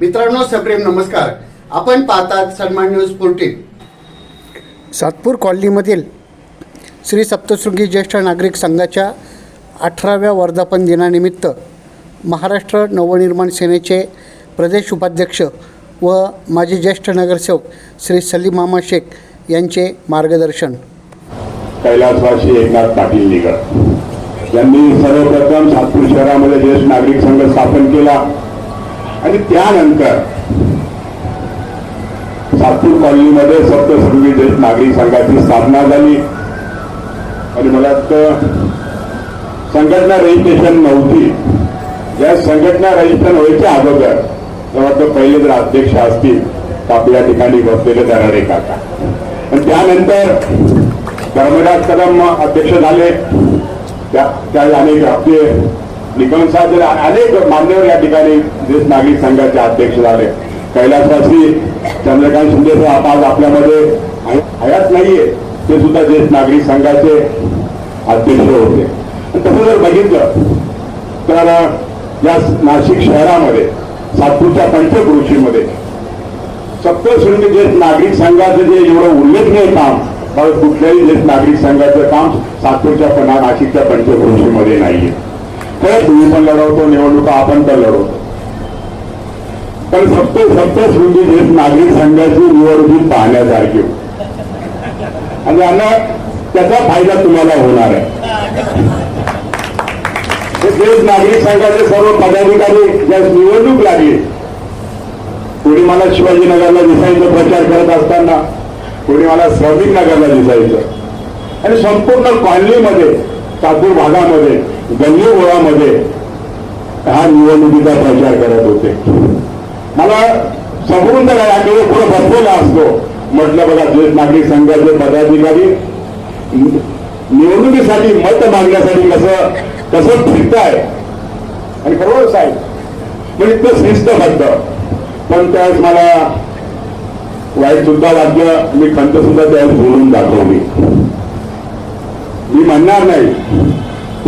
मित्रांनो सप्रेम नमस्कार. आपण पाहतात सन्मान न्यूज फोर्टीन सातपूर कॉलनीमधील श्री सप्तशृंगी ज्येष्ठ नागरिक संघाच्या अठराव्या वर्धापन दिनानिमित्त महाराष्ट्र नवनिर्माण सेनेचे प्रदेश उपाध्यक्ष व माजी ज्येष्ठ नगरसेवक श्री सलीम मामा शेख यांचे मार्गदर्शन. कैलासवासी एकनाथ पाटील निगड यांनी सर्वप्रथम सातपूर शहरामध्ये ज्येष्ठ नागरिक संघ स्थापन केला. आणि त्यानंतर सातपूर कॉलनीमध्ये सप्तशृंगी ज्येष्ठ नागरिक संघाची स्थापना झाली. आणि मला वाटतं संघटना रजिस्ट्रेशन नव्हती. या संघटना रजिस्ट्रेशन व्हायच्या अगोदर तेव्हा पहिले जर अध्यक्ष असतील तर आपल्या ठिकाणी बसलेले दराडे काका आणि त्यानंतर धर्मराज कदम अध्यक्ष झाले. त्या त्या अनेक आपले निकम अनेक मान्यवर या ठिकाणी देश नागरिक संघाचे अध्यक्ष झाले. कैलासवासी चंद्रकांत शिंदे साहेब आज आपल्यामध्ये हयात नाहीये. ते सुद्धा ज्येष्ठ नागरिक संघाचे अध्यक्ष होते. तसं जर बघितलं तर या नाशिक शहरामध्ये सातपूरच्या पंचक्रोशीमध्ये सप्तशृंगी ज्येष्ठ नागरिक संघाचं जे एवढं उल्लेखनीय काम कुठल्याही ज्येष्ठ नागरिक संघाचं काम सातपूरच्या पण नाशिकच्या पंचकृषीमध्ये नाहीये. खरं तुम्ही पण लढवतो निवडणुका आपण पण लढवतो. पण सप्त सप्तशृंगी ज्येष्ठ नागरिक संघाची निवडणूक पाहण्यासारखी आणि यांना त्याचा फायदा तुम्हाला होणार आहे. देश नागरिक संघाचे सर्व पदाधिकारी ज्या निवडणूक लागली. कोणी मला शिवाजीनगरला दिसायचं प्रचार करत असताना कोणी मला श्रमिक नगरला दिसायचं. आणि संपूर्ण कॉलनीमध्ये सातूर भागामध्ये गल्ली गोळामध्ये हा निवडणुकीचा प्रचार करत होते. मला समोरून जर आम्ही पुढे बसलेला असतो. म्हटलं बघा ज्येष्ठ नागरिक संघाचे पदाधिकारी निवडणुकीसाठी मत मागण्यासाठी कसं कसं फिरताय? आणि बरोबर साहेब म्हणजे इतकं शिस्तबद्ध. पण त्यावेळेस मला वाईट सुद्धा वाटलं मी खंत सुद्धा त्यावेळेस बोलून दाखवली. मी म्हणणार नाही.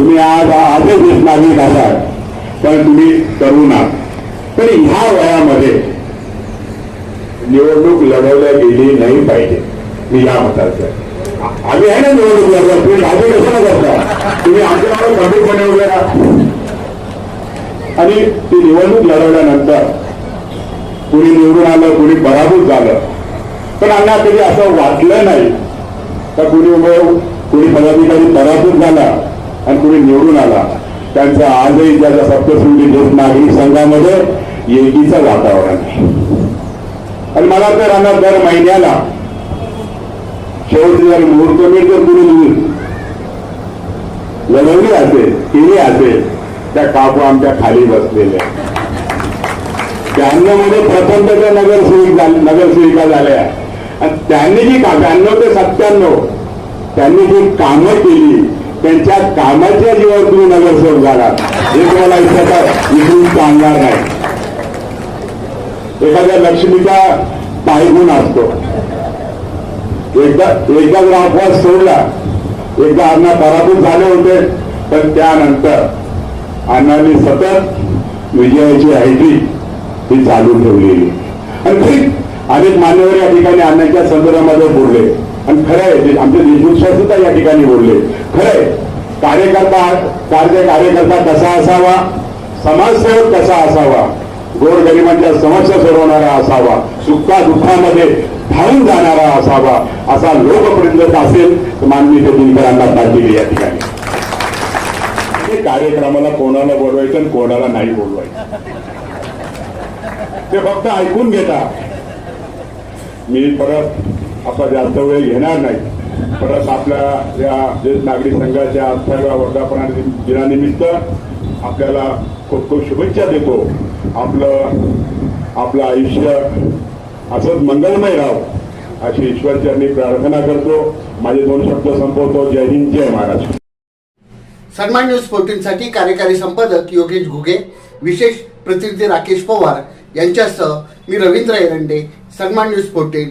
तुम्ही आज आजच देश नागरिक असाल पण तुम्ही तरुण आहात पण ह्या वयामध्ये निवडणूक लढवल्या गेली नाही पाहिजे मी या मताचं आम्ही आहे ना निवडणूक लढवल्या तुम्ही राजे कसं करता तुम्ही आमच्यावर प्रमुखपणे उभे राहा आणि ती निवडणूक लढवल्यानंतर कुणी निवडून आलं कुणी पराभूत झालं. पण अण्णा कधी असं वाटलं नाही तर कुणी उभं कुणी पदाधिकारी पराभूत झाला? आणि कुणी निवडून आला त्यांचा आजही त्याच्या सप्तशृंगी ज्येष्ठ नागरिक संघामध्ये एकीचं वातावरण आहे. आणि मला तर अण्णा दर महिन्याला शेवटी जर मुहूर्त मिळतो कुणी लढवली असेल केली असेल त्या काकू आमच्या खाली बसलेल्या ब्याण्णव प्रथम तर त्या नगरसेविका नगरसेविका झाल्या. आणि त्यांनी जी का ब्याण्णव ते सत्त्याण्णव त्यांनी जी कामं केली त्यांच्या कामाच्या जीवावर तुम्ही नगरसेवक झाला हे तुम्हाला इथं इथून सांगणार नाही. एखाद्या लक्ष्मीचा पायगुण असतो. एकदा एकदा जर अपवास सोडला एकदा अण्णा पराभूत झाले होते पण त्यानंतर अण्णांनी सतत विजयाची आयडी ही चालू ठेवलेली. आणि ठीक अनेक मान्यवर या ठिकाणी अण्णांच्या संदर्भामध्ये बोलले. आणि खरं आहे आमचे देशमुख सुद्धा या ठिकाणी बोलले. खरं आहे कार्यकर्ता कार्य कार्यकर्ता कसा असावा? समाजसेवक कसा असावा? गोरगरिबांच्या समस्या सोडवणारा असावा? सुखा दुःखामध्ये धावून जाणारा असावा? असा लोकप्रिय असेल तर मानवी ते दाद दिली या ठिकाणी. हे कार्यक्रमाला कोणाला बोलवायचं आणि कोणाला नाही बोलवायचं? ते फक्त ऐकून घेता. मी परत आपण जास्त वेळ घेणार नाही. परत आपल्या या ज्येष्ठ नागरिक संघाच्या अठराव्या वर्धापना दिनानिमित्त आपल्याला खूप खूप शुभेच्छा देतो. आपलं आपलं आयुष्य असंच मंगलमय राहावं अशी ईश्वरचरणी प्रार्थना करतो. माझे दोन शब्द संपवतो. जय हिंद जय महाराष्ट्र. सन्मान न्यूज फोर्टीनसाठी कार्यकारी संपादक योगेश घुगे विशेष प्रतिनिधी राकेश पवार यांच्यासह मी रवींद्र एरंडे सन्मान न्यूज फोर्टीन